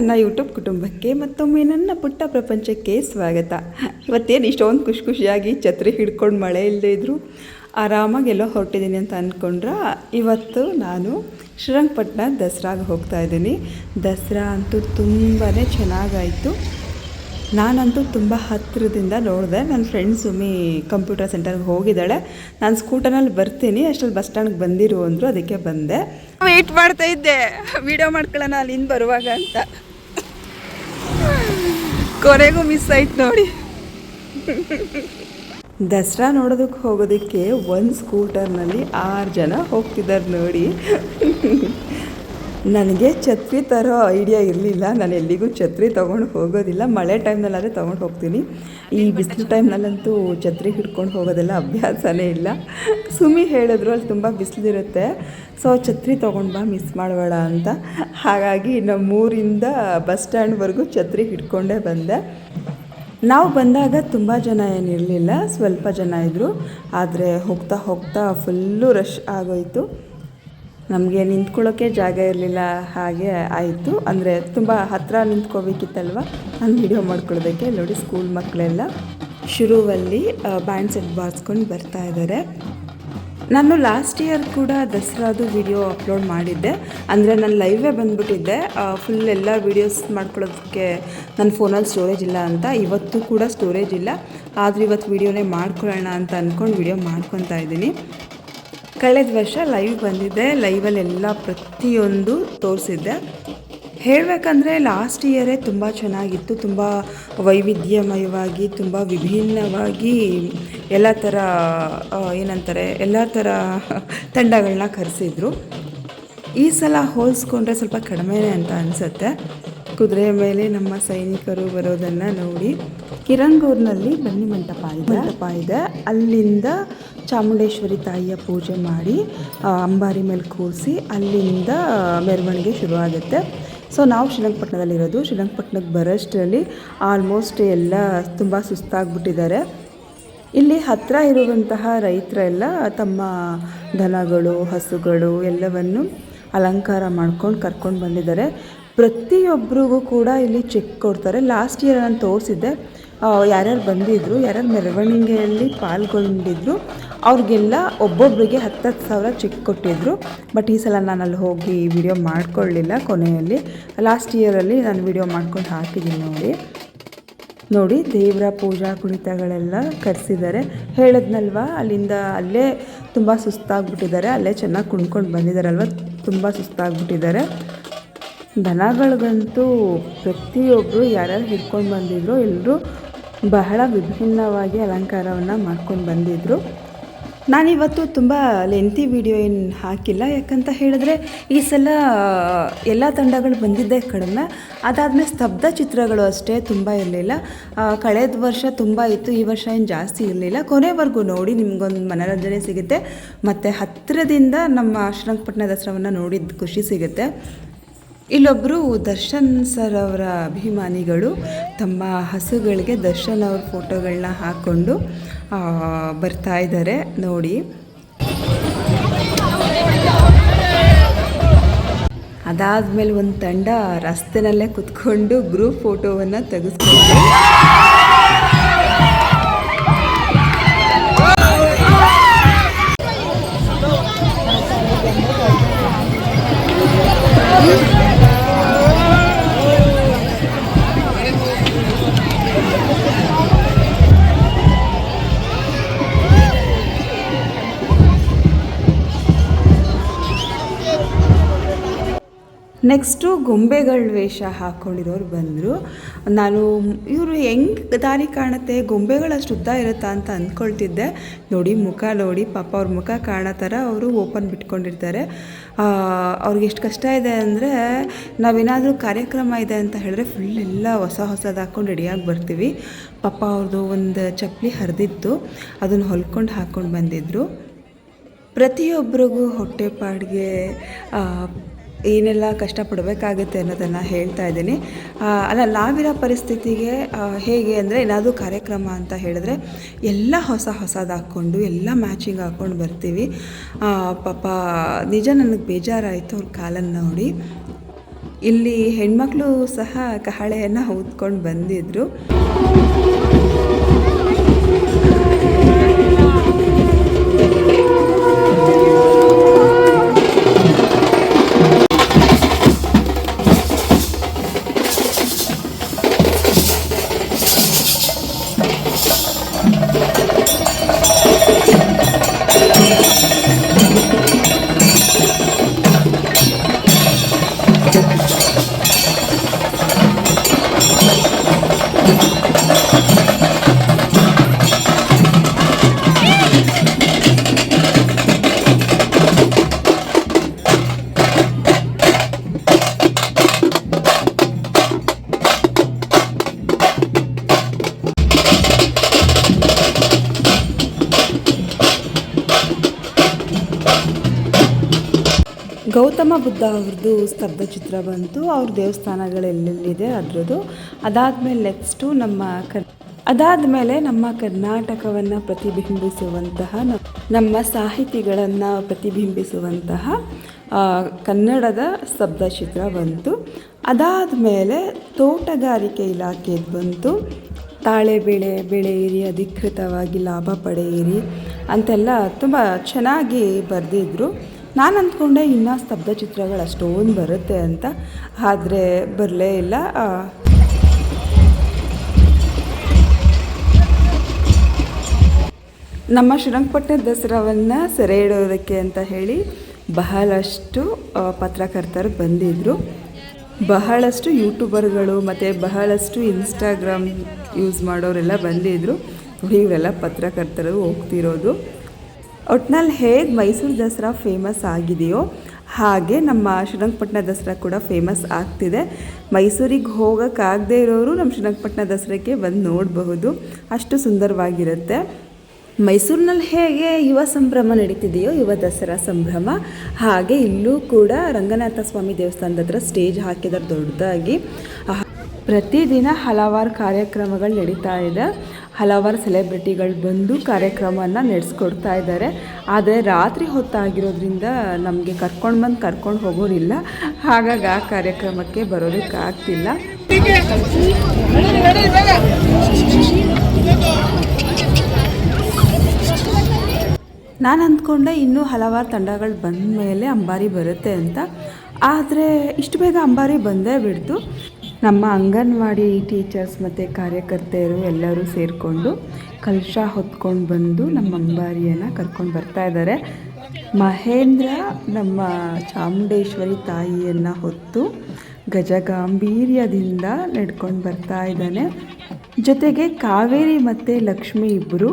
ನನ್ನ ಯೂಟ್ಯೂಬ್ ಕುಟುಂಬಕ್ಕೆ ಮತ್ತೊಮ್ಮೆ ನನ್ನ ಪುಟ್ಟ ಪ್ರಪಂಚಕ್ಕೆ ಸ್ವಾಗತ. ಇವತ್ತೇನು ಇಷ್ಟೊಂದು ಖುಷಿ ಖುಷಿಯಾಗಿ ಛತ್ರಿ ಹಿಡ್ಕೊಂಡು ಮಳೆ ಇಲ್ಲದೆ ಇದ್ದರು ಆರಾಮಾಗಿ ಎಲ್ಲೋ ಹೊರಟಿದ್ದೀನಿ ಅಂತ ಅಂದ್ಕೊಂಡ್ರೆ ಇವತ್ತು ನಾನು ಶ್ರೀರಂಗಪಟ್ಟಣ ದಸರಾಗೆ ಹೋಗ್ತಾ ಇದ್ದೀನಿ. ದಸರಾ ಅಂತೂ ತುಂಬಾ ಚೆನ್ನಾಗಾಯಿತು. ನಾನಂತೂ ತುಂಬ ಹತ್ತಿರದಿಂದ ನೋಡಿದೆ. ನನ್ನ ಫ್ರೆಂಡ್ ಸುಮ್ಮಿ ಕಂಪ್ಯೂಟರ್ ಸೆಂಟರ್ಗೆ ಹೋಗಿದ್ದಾಳೆ. ನಾನು ಸ್ಕೂಟರ್ನಲ್ಲಿ ಬರ್ತೀನಿ, ಅಷ್ಟರಲ್ಲಿ ಬಸ್ ಸ್ಟ್ಯಾಂಡ್ಗೆ ಬಂದಿರು ಅಂದರು, ಅದಕ್ಕೆ ಬಂದೆ. ವೆಯ್ಟ್ ಮಾಡ್ತಾ ಇದ್ದೆ. ವಿಡಿಯೋ ಮಾಡ್ಕೊಳ್ಳೋಣ, ಅಲ್ಲಿಂದ ಬರುವಾಗ ಅಂತ. ಕೊನೆಗೂ ಮಿಸ್ ಆಯ್ತು ನೋಡಿ. ದಸರಾ ನೋಡೋದಕ್ಕೆ ಹೋಗೋದಕ್ಕೆ ಒಂದು ಸ್ಕೂಟರ್ನಲ್ಲಿ ಆರು ಜನ ಹೋಗ್ತಿದ್ದಾರೆ ನೋಡಿ. ನನಗೆ ಛತ್ರಿ ತರೋ ಐಡಿಯಾ ಇರಲಿಲ್ಲ. ನಾನು ಎಲ್ಲಿಗೂ ಛತ್ರಿ ತೊಗೊಂಡು ಹೋಗೋದಿಲ್ಲ. ಮಳೆ ಟೈಮ್ನಲ್ಲಾದರೆ ತೊಗೊಂಡು ಹೋಗ್ತೀನಿ. ಈ ಬಿಸಿಲು ಟೈಮ್ನಲ್ಲಂತೂ ಛತ್ರಿ ಹಿಡ್ಕೊಂಡು ಹೋಗೋದೆಲ್ಲ ಅಭ್ಯಾಸನೇ ಇಲ್ಲ. ಸುಮಿ ಹೇಳಿದ್ರು ಅಲ್ಲಿ ತುಂಬ ಬಿಸಿಲಿರುತ್ತೆ. ಸೊ ಛತ್ರಿ ತೊಗೊಂಡು ಬಾ ಮಿಸ್ ಮಾಡಬೇಡ ಅಂತ. ಹಾಗಾಗಿ ನಮ್ಮೂರಿಂದ ಬಸ್ ಸ್ಟ್ಯಾಂಡ್ವರೆಗೂ ಛತ್ರಿ ಹಿಡ್ಕೊಂಡೇ ಬಂದೆ. ನಾವು ಬಂದಾಗ ತುಂಬ ಜನ ಏನಿರಲಿಲ್ಲ. ಸ್ವಲ್ಪ ಜನ ಇದ್ದರು ಆದರೆ ಹೋಗ್ತಾ ಹೋಗ್ತಾ ಫುಲ್ಲು ರಶ್ ಆಗೋಯಿತು. ನಮಗೆ ನಿಂತ್ಕೊಳ್ಳೋಕ್ಕೆ ಜಾಗ ಇರಲಿಲ್ಲ ಹಾಗೆ ಆಯಿತು. ಅಂದರೆ ತುಂಬ ಹತ್ತಿರ ನಿಂತ್ಕೋಬೇಕಿತ್ತಲ್ವ? ನಾನು ವಿಡಿಯೋ ಮಾಡ್ಕೊಳ್ಳೋದಕ್ಕೆ ನೋಡಿ ಸ್ಕೂಲ್ ಮಕ್ಕಳೆಲ್ಲ ಶುರುವಲ್ಲಿ ಬ್ಯಾಂಡ್ ಸೆಟ್ ಬಾರಿಸ್ಕೊಂಡು ಬರ್ತಾ ಇದ್ದಾರೆ ನಾನು ಲಾಸ್ಟ್ ಇಯರ್ ಕೂಡ ದಸರಾದು ವಿಡಿಯೋ ಅಪ್ಲೋಡ್ ಮಾಡಿದ್ದೆ. ಅಂದರೆ ನಾನು ಲೈವೇ ಬಂದ್ಬಿಟ್ಟಿದ್ದೆ. ಫುಲ್ ಎಲ್ಲ ವೀಡಿಯೋಸ್ ಮಾಡ್ಕೊಳ್ಳೋದಕ್ಕೆ ನನ್ನ ಫೋನಲ್ಲಿ ಸ್ಟೋರೇಜ್ ಇಲ್ಲ ಅಂತ. ಇವತ್ತು ಕೂಡ ಸ್ಟೋರೇಜ್ ಇಲ್ಲ. ಆದರೆ ಇವತ್ತು ವೀಡಿಯೋನೇ ಮಾಡ್ಕೊಳ್ಳೋಣ ಅಂತ ಅಂದ್ಕೊಂಡು ವಿಡಿಯೋ ಮಾಡ್ಕೊತಾ ಇದ್ದೀನಿ. ಕಳೆದ ವರ್ಷ ಲೈವ್ ಬಂದಿದ್ದೆ ಲೈವಲ್ಲೆಲ್ಲ ಪ್ರತಿಯೊಂದು ತೋರಿಸಿದ್ದೆ. ಹೇಳಬೇಕಂದ್ರೆ ಲಾಸ್ಟ್ ಇಯರೇ ತುಂಬ ಚೆನ್ನಾಗಿತ್ತು. ತುಂಬ ವೈವಿಧ್ಯಮಯವಾಗಿ, ತುಂಬ ವಿಭಿನ್ನವಾಗಿ ಎಲ್ಲ ಥರ ಏನಂತಾರೆ, ಎಲ್ಲ ಥರ ತಂಡಗಳನ್ನ ಕರೆಸಿದ್ರು. ಈ ಸಲ ಹೋಲಿಸ್ಕೊಂಡ್ರೆ ಸ್ವಲ್ಪ ಕಡಿಮೆನೇ ಅಂತ ಅನಿಸುತ್ತೆ. ಕುದುರೆ ಮೇಲೆ ನಮ್ಮ ಸೈನಿಕರು ಬರೋದನ್ನು ನೋಡಿ ಕಿರಂಗೂರಿನಲ್ಲಿ ಬನ್ನಿ ಮಂಟಪ ಇದೆ. ಮಂಟಪ ಇದೆ. ಅಲ್ಲಿಂದ ಚಾಮುಂಡೇಶ್ವರಿ ತಾಯಿಯ ಪೂಜೆ ಮಾಡಿ ಅಂಬಾರಿ ಮೇಲೆ ಕೂರಿಸಿ ಅಲ್ಲಿಂದ ಮೆರವಣಿಗೆ ಶುರುವಾಗುತ್ತೆ. ಸೊ ನಾವು ಶ್ರೀರಂಗಪಟ್ಟಣದಲ್ಲಿರೋದು. ಶ್ರೀರಂಗಪಟ್ಟಣಕ್ಕೆ ಬರೋಷ್ಟರಲ್ಲಿ ಆಲ್ಮೋಸ್ಟ್ ಎಲ್ಲ ತುಂಬ ಸುಸ್ತಾಗ್ಬಿಟ್ಟಿದ್ದಾರೆ. ಇಲ್ಲಿ ಹತ್ತಿರ ಇರುವಂತಹ ರೈತರೆಲ್ಲ ತಮ್ಮ ದನಗಳು ಹಸುಗಳು ಎಲ್ಲವನ್ನು ಅಲಂಕಾರ ಮಾಡ್ಕೊಂಡು ಕರ್ಕೊಂಡು ಬಂದಿದ್ದಾರೆ. ಪ್ರತಿಯೊಬ್ಬರಿಗೂ ಕೂಡ ಇಲ್ಲಿ ಚೆಕ್ ಕೊಡ್ತಾರೆ. ಲಾಸ್ಟ್ ಇಯರ್ ನಾನು ತೋರಿಸಿದ್ದೆ ಯಾರ್ಯಾರು ಬಂದಿದ್ದರು ಯಾರ್ಯಾರು ಮೆರವಣಿಗೆಯಲ್ಲಿ ಪಾಲ್ಗೊಂಡಿದ್ರು, ಅವ್ರಿಗೆಲ್ಲ ಒಬ್ಬೊಬ್ಬರಿಗೆ ಹತ್ತತ್ತು ಸಾವಿರ ಚೆಕ್ ಕೊಟ್ಟಿದ್ದರು ಬಟ್ ಈ ಸಲ ನಾನು ಅಲ್ಲಿ ಹೋಗಿ ವಿಡಿಯೋ ಮಾಡ್ಕೊಳ್ಳಿಲ್ಲ ಕೊನೆಯಲ್ಲಿ. ಲಾಸ್ಟ್ ಇಯರಲ್ಲಿ ನಾನು ವಿಡಿಯೋ ಮಾಡ್ಕೊಂಡು ಹಾಕಿದ್ದೀನಿ ನೋಡಿ. ನೋಡಿ, ದೇವರ ಪೂಜಾ ಕುಣಿತಗಳೆಲ್ಲ ಕರೆಸಿದ್ದಾರೆ. ಹೇಳಿದ್ನಲ್ವ, ಅಲ್ಲಿಂದ ಅಲ್ಲೇ ತುಂಬ ಸುಸ್ತಾಗ್ಬಿಟ್ಟಿದ್ದಾರೆ. ಅಲ್ಲೇ ಚೆನ್ನಾಗಿ ಕುಣ್ಕೊಂಡು ಬಂದಿದ್ದಾರಲ್ವ, ತುಂಬ ಸುಸ್ತಾಗ್ಬಿಟ್ಟಿದ್ದಾರೆ. ದನಗಳಿಗಂತೂ ಪ್ರತಿಯೊಬ್ಬರು ಯಾರ್ಯಾರು ಹಿಡ್ಕೊಂಡು ಬಂದಿದ್ರು ಎಲ್ಲರೂ ಬಹಳ ವಿಭಿನ್ನವಾಗಿ ಅಲಂಕಾರವನ್ನು ಮಾಡ್ಕೊಂಡು ಬಂದಿದ್ದರು ನಾನಿವತ್ತು ತುಂಬ ಲೆಂತಿ ವಿಡಿಯೋ ಏನು ಹಾಕಿಲ್ಲ, ಯಾಕಂತ ಹೇಳಿದ್ರೆ ಈ ಸಲ ಎಲ್ಲ ತಂಡಗಳು ಬಂದಿದ್ದೇ ಕಡಿಮೆ. ಅದಾದಮೇಲೆ ಸ್ತಬ್ಧ ಚಿತ್ರಗಳು ಅಷ್ಟೇ ತುಂಬ ಇರಲಿಲ್ಲ. ಕಳೆದ ವರ್ಷ ತುಂಬ ಇತ್ತು, ಈ ವರ್ಷ ಏನು ಜಾಸ್ತಿ ಇರಲಿಲ್ಲ. ಕೊನೆವರೆಗೂ ನೋಡಿ ನಿಮಗೊಂದು ಮನೋರಂಜನೆ ಸಿಗುತ್ತೆ. ಮತ್ತು ಹತ್ತಿರದಿಂದ ನಮ್ಮ ಶ್ರೀರಂಗಪಟ್ಟಣ ದಸರಾವನ್ನು ನೋಡಿದ ಖುಷಿ ಸಿಗುತ್ತೆ. ಇಲ್ಲೊಬ್ಬರು ದರ್ಶನ್ ಸರ್ ಅವರ ಅಭಿಮಾನಿಗಳು ತಮ್ಮ ಹಸುಗಳಿಗೆ ದರ್ಶನ್ ಅವ್ರ ಫೋಟೋಗಳನ್ನ ಹಾಕ್ಕೊಂಡು ಬರ್ತಾ ಇದ್ದಾರೆ ನೋಡಿ. ಅದಾದಮೇಲೆ ಒಂದು ತಂಡ ರಸ್ತೆನಲ್ಲೇ ಕುತ್ಕೊಂಡು ಗ್ರೂಪ್ ಫೋಟೋವನ್ನು ತೆಗೆಸ್ಕೊಂಡು ನೆಕ್ಸ್ಟು ಗೊಂಬೆಗಳ ವೇಷ ಹಾಕ್ಕೊಂಡಿರೋರು ಬಂದರು. ನಾನು ಇವರು ಹೆಂಗೆ ದಾರಿ ಕಾಣುತ್ತೆ ಗೊಂಬೆಗಳಷ್ಟು ಉದ್ದ ಇರುತ್ತಾ ಅಂತ ಅಂದ್ಕೊಳ್ತಿದ್ದೆ ನೋಡಿ ಮುಖ ನೋಡಿ, ಪಾಪ ಅವ್ರ ಮುಖ ಕಾಣೋ ಥರ ಅವರು ಓಪನ್ ಬಿಟ್ಕೊಂಡಿರ್ತಾರೆ. ಅವ್ರಿಗೆ ಎಷ್ಟು ಕಷ್ಟ ಇದೆ ಅಂದರೆ ನಾವೇನಾದರೂ ಕಾರ್ಯಕ್ರಮ ಇದೆ ಅಂತ ಹೇಳಿದ್ರೆ ಫುಲ್ ಎಲ್ಲ ಹೊಸ ಹೊಸದು ಹಾಕ್ಕೊಂಡು ರೆಡಿಯಾಗಿ ಬರ್ತೀವಿ. ಪಾಪ ಅವ್ರದ್ದು ಒಂದು ಚಪ್ಪಲಿ ಹರಿದಿತ್ತು, ಅದನ್ನು ಹೊಲ್ಕೊಂಡು ಹಾಕ್ಕೊಂಡು ಬಂದಿದ್ದರು ಪ್ರತಿಯೊಬ್ಬರಿಗೂ ಹೊಟ್ಟೆಪಾಡಿಗೆ ಏನೆಲ್ಲ ಕಷ್ಟಪಡಬೇಕಾಗುತ್ತೆ ಅನ್ನೋದನ್ನು ಹೇಳ್ತಾ ಇದ್ದೀನಿ. ಅಲ್ಲ, ನಾವಿರೋ ಪರಿಸ್ಥಿತಿಗೆ ಹೇಗೆ ಅಂದರೆ ಏನಾದರೂ ಕಾರ್ಯಕ್ರಮ ಅಂತ ಹೇಳಿದ್ರೆ ಎಲ್ಲ ಹೊಸ ಹೊಸದು ಹಾಕ್ಕೊಂಡು, ಎಲ್ಲ ಮ್ಯಾಚಿಂಗ್ ಹಾಕ್ಕೊಂಡು ಬರ್ತೀವಿ. ಪಾಪ, ನಿಜ ನನಗೆ ಬೇಜಾರಾಯಿತು ಅವ್ರ ಕಾಲನ್ನು ನೋಡಿ. ಇಲ್ಲಿ ಹೆಣ್ಮಕ್ಳು ಸಹ ಕಹಳೆಯನ್ನು ಊದ್ಕೊಂಡು ಬಂದಿದ್ರು. ಗೌತಮ ಬುದ್ಧ ಅವ್ರದ್ದು ಸ್ತಬ್ಧ ಚಿತ್ರ ಬಂತು. ಅವ್ರ ದೇವಸ್ಥಾನಗಳೆಲ್ಲೆಲ್ಲಿದೆ ಅದರದ್ದು. ಅದಾದಮೇಲೆ ನೆಕ್ಸ್ಟು ನಮ್ಮ ಕರ್, ಅದಾದಮೇಲೆ ನಮ್ಮ ಕರ್ನಾಟಕವನ್ನು ಪ್ರತಿಬಿಂಬಿಸುವಂತಹ ನಮ್ಮ ಸಾಹಿತಿಗಳನ್ನು ಪ್ರತಿಬಿಂಬಿಸುವಂತಹ ಕನ್ನಡದ ಸ್ತಬ್ಧ ಚಿತ್ರ ಬಂತು. ಅದಾದಮೇಲೆ ತೋಟಗಾರಿಕೆ ಇಲಾಖೆದು ಬಂತು. ತಾಳೆ ಬೆಳೆ ಬೆಳೆಯಿರಿ ಅಧಿಕೃತವಾಗಿ ಲಾಭ ಪಡೆಯಿರಿ ಅಂತೆಲ್ಲ ತುಂಬ ಚೆನ್ನಾಗಿ ಬರೆದಿದ್ರು. ನಾನು ಅಂದ್ಕೊಂಡೆ ಇನ್ನೂ ಸ್ತಬ್ಧ ಚಿತ್ರಗಳು ಅಷ್ಟೊಂದು ಬರುತ್ತೆ ಅಂತ, ಆದರೆ ಬರಲೇ ಇಲ್ಲ. ನಮ್ಮ ಶ್ರೀರಂಗಪಟ್ಟಣ ದಸರಾವನ್ನು ಸೆರೆ ಇಡೋದಕ್ಕೆ ಅಂತ ಹೇಳಿ ಬಹಳಷ್ಟು ಪತ್ರಕರ್ತರು ಬಂದಿದ್ದರು ಬಹಳಷ್ಟು ಯೂಟ್ಯೂಬರ್ಗಳು ಮತ್ತು ಬಹಳಷ್ಟು ಇನ್ಸ್ಟಾಗ್ರಾಮ್ ಯೂಸ್ ಮಾಡೋರೆಲ್ಲ ಬಂದಿದ್ದರು ಇವರೆಲ್ಲ ಪತ್ರಕರ್ತರು ಹೋಗ್ತಿರೋದು. ಒಟ್ನಲ್ಲಿ ಹೇಗೆ ಮೈಸೂರು ದಸರಾ ಫೇಮಸ್ ಆಗಿದೆಯೋ ಹಾಗೆ ನಮ್ಮ ಶ್ರೀರಂಗಪಟ್ಟಣ ದಸರಾ ಕೂಡ ಫೇಮಸ್ ಆಗ್ತಿದೆ. ಮೈಸೂರಿಗೆ ಹೋಗೋಕ್ಕಾಗದೇ ಇರೋರು ನಮ್ಮ ಶ್ರೀರಂಗಪಟ್ಟಣ ದಸರಾಕ್ಕೆ ಬಂದು ನೋಡಬಹುದು. ಅಷ್ಟು ಸುಂದರವಾಗಿರುತ್ತೆ. ಮೈಸೂರಿನಲ್ಲಿ ಹೇಗೆ ಯುವ ಸಂಭ್ರಮ ನಡೀತಿದೆಯೋ ಯುವ ದಸರಾ ಸಂಭ್ರಮ, ಹಾಗೆ ಇಲ್ಲೂ ಕೂಡ ರಂಗನಾಥ ಸ್ವಾಮಿ ದೇವಸ್ಥಾನದ ಹತ್ರ ಸ್ಟೇಜ್ ಹಾಕಿದ್ದಾರೆ ದೊಡ್ಡದಾಗಿ. ಪ್ರತಿದಿನ ಹಲವಾರು ಕಾರ್ಯಕ್ರಮಗಳು ನಡೀತಾ ಇದೆ. ಹಲವಾರು ಸೆಲೆಬ್ರಿಟಿಗಳು ಬಂದು ಕಾರ್ಯಕ್ರಮನ ನಡೆಸ್ಕೊಡ್ತಾ ಇದ್ದಾರೆ. ಆದರೆ ರಾತ್ರಿ ಹೊತ್ತಾಗಿರೋದ್ರಿಂದ ನಮಗೆ ಕರ್ಕೊಂಡು ಬಂದು ಕರ್ಕೊಂಡು ಹೋಗೋರಿಲ್ಲ. ಹಾಗಾಗಿ ಆ ಕಾರ್ಯಕ್ರಮಕ್ಕೆ ಬರೋದಕ್ಕಾಗ್ತಿಲ್ಲ ನಾನು ಅಂದ್ಕೊಂಡೆ ಇನ್ನೂ ಹಲವಾರು ತಂಡಗಳು ಬಂದ ಮೇಲೆ ಅಂಬಾರಿ ಬರುತ್ತೆ ಅಂತ. ಆದರೆ ಇಷ್ಟು ಬೇಗ ಅಂಬಾರಿ ಬಂದೇ ಬಿಡ್ತು. ನಮ್ಮ ಅಂಗನವಾಡಿ ಟೀಚರ್ಸ್ ಮತ್ತು ಕಾರ್ಯಕರ್ತೆಯರು ಎಲ್ಲರೂ ಸೇರಿಕೊಂಡು ಕಲಶ ಹೊತ್ಕೊಂಡು ಬಂದು ನಮ್ಮ ಅಂಬಾರಿಯನ್ನು ಕರ್ಕೊಂಡು ಬರ್ತಾ ಇದ್ದಾರೆ ಮಹೇಂದ್ರ ನಮ್ಮ ಚಾಮುಂಡೇಶ್ವರಿ ತಾಯಿಯನ್ನು ಹೊತ್ತು ಗಜಗಾಂಭೀರ್ಯದಿಂದ ನಡ್ಕೊಂಡು ಬರ್ತಾ ಇದ್ದಾನೆ. ಜೊತೆಗೆ ಕಾವೇರಿ ಮತ್ತು ಲಕ್ಷ್ಮಿ ಇಬ್ಬರು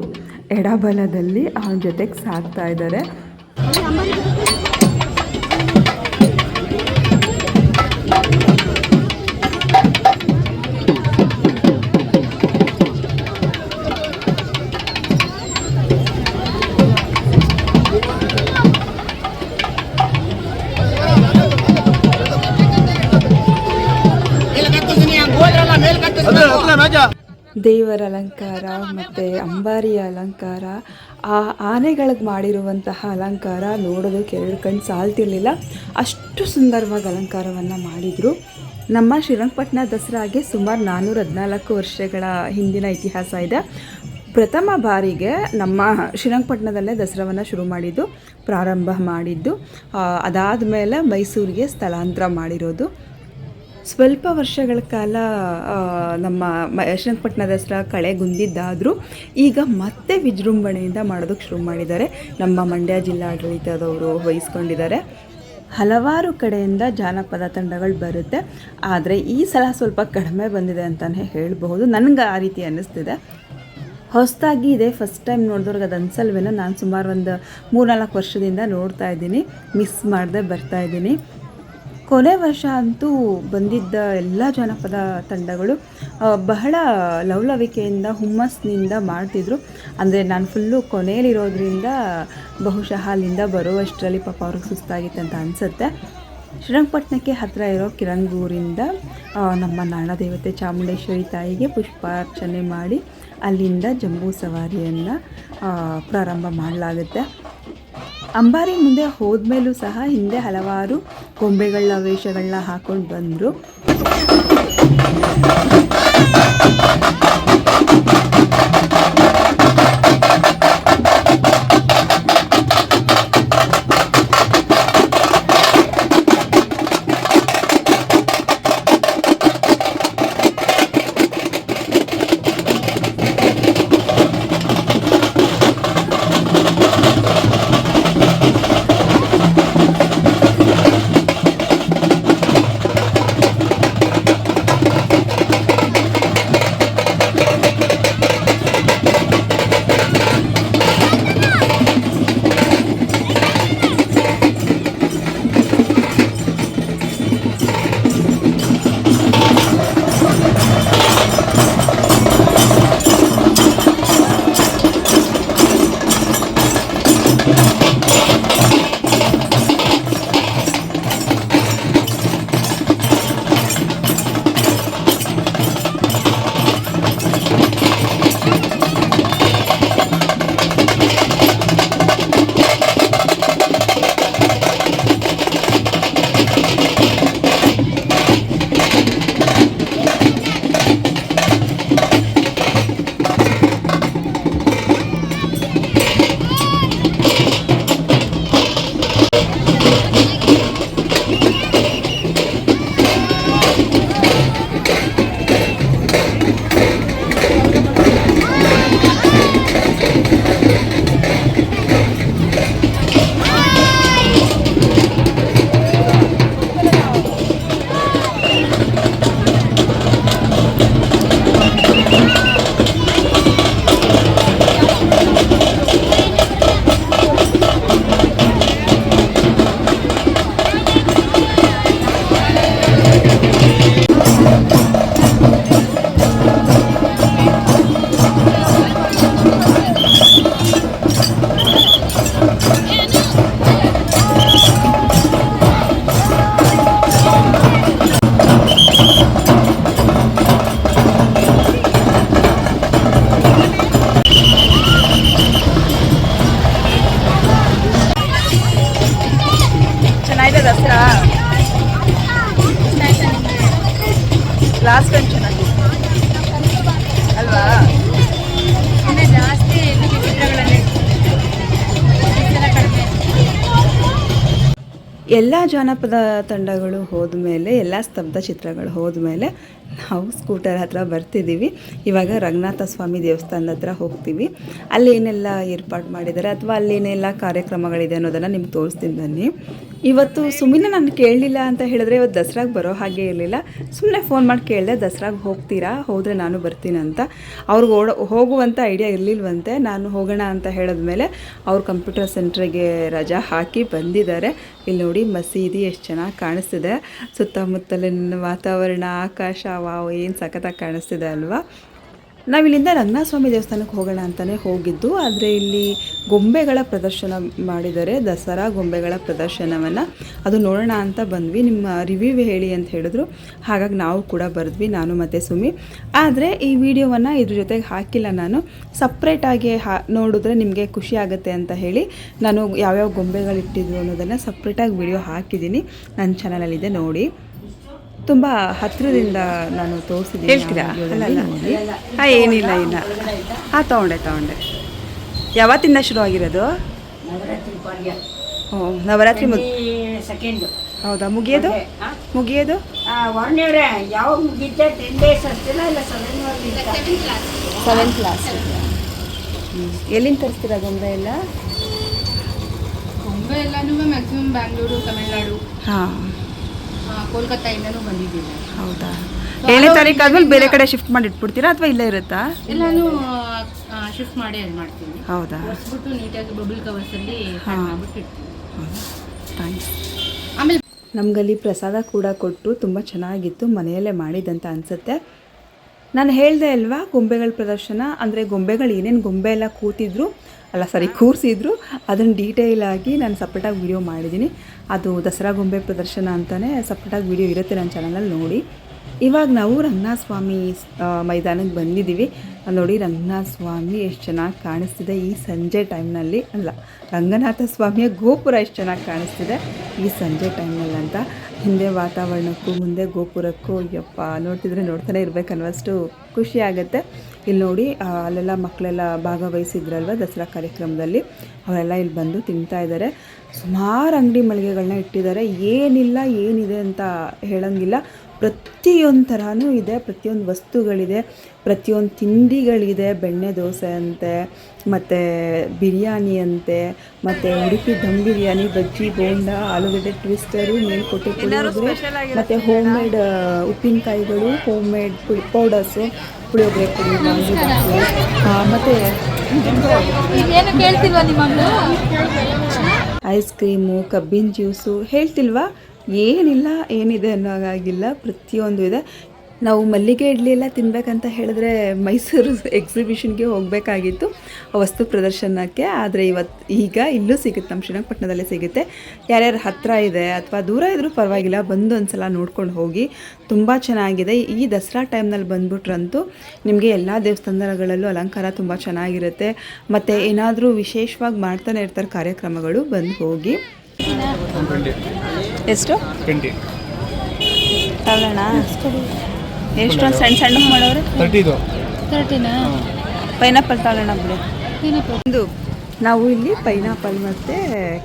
ಎಡಬಲದಲ್ಲಿ ಅವನ ಜೊತೆಗೆ ಸಾಕ್ತಾ ಇದ್ದಾರೆ ದೇವರ ಅಲಂಕಾರ ಮತ್ತು ಅಂಬಾರಿಯ ಅಲಂಕಾರ, ಆ ಆನೆಗಳಿಗೆ ಮಾಡಿರುವಂತಹ ಅಲಂಕಾರ ನೋಡೋದಕ್ಕೆ ಎರಡು ಕಣ್ಣು ಸಾಲ್ತಿರಲಿಲ್ಲ. ಅಷ್ಟು ಸುಂದರವಾಗಿ ಅಲಂಕಾರವನ್ನು ಮಾಡಿದರು. ನಮ್ಮ ಶ್ರೀರಂಗಪಟ್ಟಣ ದಸರಾಗೆ ಸುಮಾರು ನಾನ್ನೂರ ಹದಿನಾಲ್ಕು ವರ್ಷಗಳ ಹಿಂದಿನ ಇತಿಹಾಸ ಇದೆ. ಪ್ರಥಮ ಬಾರಿಗೆ ನಮ್ಮ ಶ್ರೀರಂಗಪಟ್ಟಣದಲ್ಲೇ ದಸರಾವನ್ನು ಶುರು ಮಾಡಿದ್ದು, ಪ್ರಾರಂಭ ಮಾಡಿದ್ದು. ಅದಾದ ಮೇಲೆ ಮೈಸೂರಿಗೆ ಸ್ಥಳಾಂತರ ಮಾಡಿರೋದು. ಸ್ವಲ್ಪ ವರ್ಷಗಳ ಕಾಲ ನಮ್ಮ ಯಶವಂತಪಟ್ಟಣ ದಸರಾ ಕಳೆ ಗುಂದಿದ್ದಾದರೂ ಈಗ ಮತ್ತೆ ವಿಜೃಂಭಣೆಯಿಂದ ಮಾಡೋದಕ್ಕೆ ಶುರು ಮಾಡಿದ್ದಾರೆ. ನಮ್ಮ ಮಂಡ್ಯ ಜಿಲ್ಲಾಡಳಿತದವರು ವಹಿಸ್ಕೊಂಡಿದ್ದಾರೆ. ಹಲವಾರು ಕಡೆಯಿಂದ ಜಾನಪದ ತಂಡಗಳು ಬರುತ್ತೆ. ಆದರೆ ಈ ಸಲ ಸ್ವಲ್ಪ ಕಡಿಮೆ ಬಂದಿದೆ ಅಂತಲೇ ಹೇಳಬಹುದು. ನನಗೆ ಆ ರೀತಿ ಅನ್ನಿಸ್ತಿದೆ. ಹೊಸದಾಗಿ ಇದೆ ಫಸ್ಟ್ ಟೈಮ್ ನೋಡಿದವ್ರಿಗೆ ಅದು ಅನ್ಸಲ್ವೇನೋ. ನಾನು ಸುಮಾರು ಒಂದು ಮೂರ್ನಾಲ್ಕು ವರ್ಷದಿಂದ ನೋಡ್ತಾ ಇದ್ದೀನಿ. ಮಿಸ್ ಮಾಡದೆ ಬರ್ತಾ ಇದ್ದೀನಿ. ಕೊನೆ ವರ್ಷ ಅಂತೂ ಬಂದಿದ್ದ ಎಲ್ಲ ಜನಪದ ತಂಡಗಳು ಬಹಳ ಲವಲವಿಕೆಯಿಂದ, ಹುಮ್ಮಸ್ಸಿನಿಂದ ಮಾಡ್ತಿದ್ರು. ಅಂದರೆ ನಾನು ಫುಲ್ಲು ಕೊನೆಯಲ್ಲಿರೋದ್ರಿಂದ ಬಹುಶಃ ಅಲ್ಲಿಂದ ಬರುವಷ್ಟರಲ್ಲಿ ಪಾಪ ಅವ್ರಿಗೆ ಸುಸ್ತಾಗಿತ್ತು ಅಂತ ಅನಿಸುತ್ತೆ. ಶ್ರೀರಂಗಪಟ್ಟಣಕ್ಕೆ ಹತ್ತಿರ ಇರೋ ಕಿರಂಗೂರಿಂದ ನಮ್ಮ ನಾಣದೇವತೆ ಚಾಮುಂಡೇಶ್ವರಿ ತಾಯಿಗೆ ಪುಷ್ಪಾರ್ಚನೆ ಮಾಡಿ ಅಲ್ಲಿಂದ ಜಂಬೂ ಸವಾರಿಯನ್ನು ಪ್ರಾರಂಭ ಮಾಡಲಾಗುತ್ತೆ. ಅಂಬಾರಿ ಮುಂದೆ ಹೋದ್ಮೇಲೂ ಸಹ ಹಿಂದೆ ಹಲವಾರು ಗೊಂಬೆಗಳ ವೇಷಗಳನ್ನ ಹಾಕೊಂಡು ಬಂದರು. ಜಾನಪದ ತಂಡಗಳು ಹೋದ್ಮೇಲೆ, ಎಲ್ಲ ಸ್ತಬ್ಧ ಚಿತ್ರಗಳು ಹೋದ ಮೇಲೆ ನಾವು ಸ್ಕೂಟರ್ ಹತ್ರ ಬರ್ತಿದ್ದೀವಿ ಇವಾಗ ರಂಗನಾಥ ಸ್ವಾಮಿ ದೇವಸ್ಥಾನದ ಹತ್ರ ಹೋಗ್ತೀವಿ. ಅಲ್ಲಿ ಏನೆಲ್ಲ ಏರ್ಪಾಡು ಮಾಡಿದ್ದಾರೆ ಅಥವಾ ಅಲ್ಲಿ ಏನೆಲ್ಲ ಕಾರ್ಯಕ್ರಮಗಳಿದೆ ಅನ್ನೋದನ್ನು ನಿಮ್ಗೆ ತೋರಿಸ್ತೀನಿ ಬನ್ನಿ. ಇವತ್ತು ಸುಮ್ಮನೆ ನಾನು ಕೇಳಲಿಲ್ಲ ಅಂತ ಹೇಳಿದ್ರೆ ಇವತ್ತು ದಸರಾಗೆ ಬರೋ ಹಾಗೆ ಇರಲಿಲ್ಲ. ಸುಮ್ಮನೆ ಫೋನ್ ಮಾಡಿ ಕೇಳಿದೆ, ದಸರಾಗೆ ಹೋಗ್ತೀರಾ? ಹೋದರೆ ನಾನು ಬರ್ತೀನಿ ಅಂತ. ಅವ್ರಿಗೆ ಓಡ ಹೋಗುವಂಥ ಐಡಿಯಾ ಇರಲಿಲ್ವಂತೆ. ನಾನು ಹೋಗೋಣ ಅಂತ ಹೇಳಿದ್ಮೇಲೆ ಅವ್ರು ಕಂಪ್ಯೂಟರ್ ಸೆಂಟ್ರಿಗೆ ರಜಾ ಹಾಕಿ ಬಂದಿದ್ದಾರೆ. ಇಲ್ಲಿ ನೋಡಿ ಮಸೀದಿ ಎಷ್ಟು ಚೆನ್ನಾಗಿ ಕಾಣಿಸ್ತಿದೆ. ಸುತ್ತಮುತ್ತಲಿನ ವಾತಾವರಣ ಆಕಾಶ ವಾವ್ ಏನು ಸಖತ್ತಾಗಿ ಕಾಣಿಸ್ತಿದೆ ಅಲ್ವಾ? ನಾವಿಲ್ಲಿಂದ ರಂಗನಾಥಸ್ವಾಮಿ ದೇವಸ್ಥಾನಕ್ಕೆ ಹೋಗೋಣ ಅಂತಲೇ ಹೋಗಿದ್ದು, ಆದರೆ ಇಲ್ಲಿ ಗೊಂಬೆಗಳ ಪ್ರದರ್ಶನ ಮಾಡಿದರೆ ದಸರಾ ಗೊಂಬೆಗಳ ಪ್ರದರ್ಶನವನ್ನು. ಅದು ನೋಡೋಣ ಅಂತ ಬಂದ್ವಿ. ನಿಮ್ಮ ರಿವ್ಯೂ ಹೇಳಿ ಅಂತ ಹೇಳಿದ್ರು. ಹಾಗಾಗಿ ನಾವು ಕೂಡ ಬರೆದ್ವಿ, ನಾನು ಮತ್ತು ಸುಮಿ. ಆದರೆ ಈ ವಿಡಿಯೋವನ್ನು ಇದ್ರ ಜೊತೆಗೆ ಹಾಕಿಲ್ಲ ನಾನು. ಸಪ್ರೇಟಾಗಿ ಹಾ, ನೋಡಿದ್ರೆ ನಿಮಗೆ ಖುಷಿ ಆಗುತ್ತೆ ಅಂತ ಹೇಳಿ ನಾನು ಯಾವ್ಯಾವ ಗೊಂಬೆಗಳಿಟ್ಟಿದ್ವು ಅನ್ನೋದನ್ನು ಸಪ್ರೇಟಾಗಿ ವಿಡಿಯೋ ಹಾಕಿದ್ದೀನಿ. ನನ್ನ ಚಾನಲಲ್ಲಿದೆ ನೋಡಿ. ತುಂಬ ಹತ್ತಿರದಿಂದ ನಾನು ತೋರಿಸಿದ್ದೀನಿ ಹೇಳ್ತೀರಾ? ಅಲ್ಲಲ್ಲ. ಹಾಂ ಏನಿಲ್ಲ ಇಲ್ಲ. ಹಾಂ ತೊಗೊಂಡೆ ತಗೊಂಡೆ. ಯಾವತ್ತಿಂದ ಶುರು ಆಗಿರೋದು ನವರಾತ್ರಿ ಪಾಡ್ಯ. ಹ್ಞೂ ನವರಾತ್ರಿ ಮುಗ್ ಸೆಕೆಂಡ್ ಹೌದಾ ಮುಗಿಯೋದು? ಮುಗಿಯೋದು? ಯಾವಾಗ ಮುಗಿತೆ ಟೆನ್ ಡೇಸ್ ಅಷ್ಟಿಲ್ಲ ಇಲ್ಲ ಸೆವೆನ್ ಸೆವೆಂತ್ ಕ್ಲಾಸ್ ಎಲ್ಲಿಂದ ತರಿಸ್ತೀರಾ ಗೊಂಬೆ ಎಲ್ಲ? ಗೊಂಬೆ ಎಲ್ಲಾನು ಮ್ಯಾಕ್ಸಿಮಮ್ ಬ್ಯಾಂಗ್ಳೂರು ತಮಿಳ್ನಾಡು ಹಾಂ. ಕೋಲ್ಕತ್ತಾಯಿಂದನೂ ಬಂದಿದ್ದೀನಿ ಹೌದಾ? ಏಳನೇ ತಾರೀಕು ಆದ್ಮೇಲೆ ಬೇರೆ ಕಡೆ ಶಿಫ್ಟ್ ಮಾಡಿ ಇಟ್ಬಿಡ್ತೀರಾ ಅಥವಾ ಇಲ್ಲೇ ಇರುತ್ತಾ? ಎಲ್ಲಾನು ಶಿಫ್ಟ್ ಮಾಡಿ ಅದು ಮಾಡ್ತೀನಿ. ಹೌದಾ? ಬಿಟ್ಟು ನೀಟಾಗಿ ಬಬಲ್ ಕವರ್ಸಲ್ಲಿ ಹಾ. ಮಾಡ್ಬಿಟ್ಟು ಇಡ್ತೀನಿ ಥ್ಯಾಂಕ್ಸ್. ಆಮೇಲೆ ನಮಗಲ್ಲಿ ಪ್ರಸಾದ ಕೂಡ ಕೊಟ್ಟು ತುಂಬ ಚೆನ್ನಾಗಿತ್ತು ಮನೆಯಲ್ಲೇ ಮಾಡಿದಂತ ಅನಿಸುತ್ತೆ. ನಾನು ಹೇಳಿದೆ ಅಲ್ವಾ ಗೊಂಬೆಗಳ ಪ್ರದರ್ಶನ ಅಂದರೆ ಗೊಂಬೆಗಳು ಏನೇನು ಗೊಂಬೆ ಎಲ್ಲ ಕೂತಿದ್ರು ಅಲ್ಲ ಸಾರಿ ಕೂರಿಸಿದ್ರು. ಅದನ್ನು ಡೀಟೇಲ್ ಆಗಿ ನಾನು ಸಪ್ರೇಟಾಗಿ ವಿಡಿಯೋ ಮಾಡಿದ್ದೀನಿ ಅದು ದಸರಾ ಗೊಂಬೆ ಪ್ರದರ್ಶನ ಅಂತಲೇ ಸಪ್ರೇಟಾಗಿ ವಿಡಿಯೋ ಇರುತ್ತೆ ನನ್ನ ಚಾನಲಲ್ಲಿ ನೋಡಿ. ಇವಾಗ ನಾವು ರಂಗನಾಥ ಸ್ವಾಮಿ ಮೈದಾನಕ್ಕೆ ಬಂದಿದ್ದೀವಿ ನೋಡಿ ರಂಗನಾಥ ಸ್ವಾಮಿ ಎಷ್ಟು ಚೆನ್ನಾಗಿ ಕಾಣಿಸ್ತಿದೆ ಈ ಸಂಜೆ ಟೈಮ್ನಲ್ಲಿ ಅಲ್ಲ ರಂಗನಾಥ ಸ್ವಾಮಿಯ ಗೋಪುರ ಎಷ್ಟು ಚೆನ್ನಾಗಿ ಕಾಣಿಸ್ತಿದೆ ಈ ಸಂಜೆ ಟೈಮ್ನಲ್ಲಿ ಅಂತ. ಹಿಂದೆ ವಾತಾವರಣಕ್ಕೂ, ಮುಂದೆ ಗೋಪುರಕ್ಕೂ, ಅಯ್ಯಪ್ಪ, ನೋಡ್ತಿದ್ರೆ ನೋಡ್ತಾನೆ ಇರಬೇಕನ್ನುವಷ್ಟು ಖುಷಿ ಆಗುತ್ತೆ. ಇಲ್ಲಿ ನೋಡಿ ಅಲ್ಲೆಲ್ಲ ಮಕ್ಕಳೆಲ್ಲ ಭಾಗವಹಿಸಿದ್ರಲ್ವ ದಸರಾ ಕಾರ್ಯಕ್ರಮದಲ್ಲಿ? ಅವರೆಲ್ಲ ಇಲ್ಲಿ ಬಂದು ತಿಂತಾ ಇದ್ದಾರೆ. ಸುಮಾರು ಅಂಗಡಿ ಮಳಿಗೆಗಳನ್ನ ಇಟ್ಟಿದ್ದಾರೆ. ಏನಿಲ್ಲ, ಏನಿದೆ ಅಂತ ಹೇಳಂಗಿಲ್ಲ. ಪ್ರತಿಯೊಂದು ಥರನೂ ಇದೆ ಪ್ರತಿಯೊಂದು ವಸ್ತುಗಳಿದೆ ಪ್ರತಿಯೊಂದು ತಿಂಡಿಗಳಿದೆ ಬೆಣ್ಣೆ ದೋಸೆ ಅಂತೆ ಮತ್ತು ಬಿರಿಯಾನಿ ಅಂತೆ ಮತ್ತು ಉಡುಪಿ ದಮ್ ಬಿರಿಯಾನಿ ಬಜ್ಜಿ ಬೋಂಡ ಆಲೂಗಡ್ಡೆ ಟ್ವಿಸ್ಟರು ಮೇಲ್ಕೊಟ್ಟೆ ಪುಳಿಯೋಗರೆ ಮತ್ತು ಹೋಮ್ ಮೇಡ್ ಉಪ್ಪಿನಕಾಯಿಗಳು ಹೋಮ್ ಮೇಡ್ ಪುಳಿ ಪೌಡರ್ಸು ಪುಳಿಯೋಗರೆ ಪುಡಿ ಮತ್ತು ಐಸ್ ಕ್ರೀಮು ಕಬ್ಬಿನ ಜ್ಯೂಸು ಹೇಳ್ತಿಲ್ವಾ? ಏನಿಲ್ಲ, ಏನಿದೆ ಅನ್ನೋ ಹಾಗಿಲ್ಲ ಪ್ರತಿಯೊಂದು ಇದೆ. ನಾವು ಮಲ್ಲಿಗೆ ಇಡ್ಲಿ ಎಲ್ಲ ತಿನ್ಬೇಕಂತ ಹೇಳಿದ್ರೆ ಮೈಸೂರು ಎಕ್ಸಿಬಿಷನ್ಗೆ ಹೋಗಬೇಕಾಗಿತ್ತು ವಸ್ತು ಪ್ರದರ್ಶನಕ್ಕೆ. ಆದರೆ ಇವತ್ತು ಈಗ ಇಲ್ಲೂ ಸಿಗುತ್ತೆ, ನಮ್ಮ ಶ್ರೀರಂಗಪಟ್ಟಣದಲ್ಲಿ ಸಿಗುತ್ತೆ. ಯಾರ್ಯಾರು ಹತ್ತಿರ ಇದೆ ಅಥವಾ ದೂರ ಇದ್ದರೂ ಪರವಾಗಿಲ್ಲ, ಬಂದು ಒಂದು ಸಲ ನೋಡ್ಕೊಂಡು ಹೋಗಿ. ತುಂಬ ಚೆನ್ನಾಗಿದೆ. ಈ ದಸರಾ ಟೈಮ್ನಲ್ಲಿ ಬಂದ್ಬಿಟ್ರಂತೂ ನಿಮಗೆ ಎಲ್ಲ ದೇವಸ್ಥಾನಗಳಲ್ಲೂ ಅಲಂಕಾರ ತುಂಬ ಚೆನ್ನಾಗಿರುತ್ತೆ. ಮತ್ತು ಏನಾದರೂ ವಿಶೇಷವಾಗಿ ಮಾಡ್ತಾನೆ ಇರ್ತಾರೆ ಕಾರ್ಯಕ್ರಮಗಳು, ಬಂದು ಹೋಗಿ. ಎಷ್ಟು? ಟ್ವೆಂಟಿ. ತಗೊಳ್ಳೋಣ. ಎಷ್ಟೊಂದು ಸಣ್ಣ ಸಣ್ಣ ಮಾಡೋರು? ತರ್ಟಿದು. ತರ್ಟಿನಾ? ಪೈನಾಪಲ್ ತಗೊಳ್ಳೋಣ ಬಿಡಿ. ಒಂದು ನಾವು ಇಲ್ಲಿ ಪೈನಾಪಲ್ ಮತ್ತು